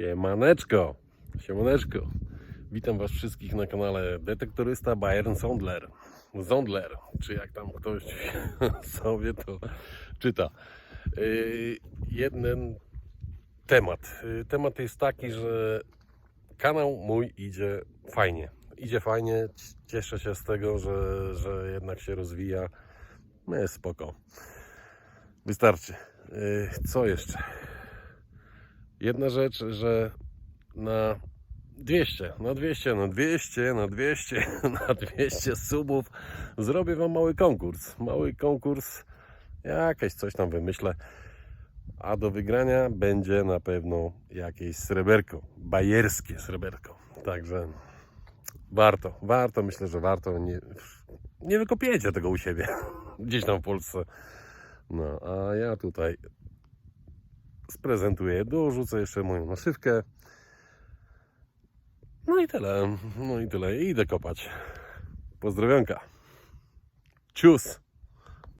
Siemaneczko, siemaneczko. Witam was wszystkich na kanale Detektorysta Bayern Sondler. Zondler, czy jak tam ktoś sobie to czyta. Yy, jeden temat. Yy, temat jest taki, że kanał mój idzie fajnie. Idzie fajnie, cieszę się z tego, że, że jednak się rozwija. No jest spoko. Wystarczy. Yy, co jeszcze? Jedna rzecz, że na 200, na 200, na 200, na 200, na 200 subów zrobię Wam mały konkurs. Mały konkurs, jakieś coś tam wymyślę. A do wygrania będzie na pewno jakieś sreberko, bajerskie sreberko. Także warto, warto, myślę, że warto. Nie, nie wykopiecie tego u siebie, gdzieś tam w Polsce. No, a ja tutaj sprezentuję, dorzucę jeszcze moją naszywkę. No i tyle, no i tyle. I idę kopać. Pozdrowionka. Cius!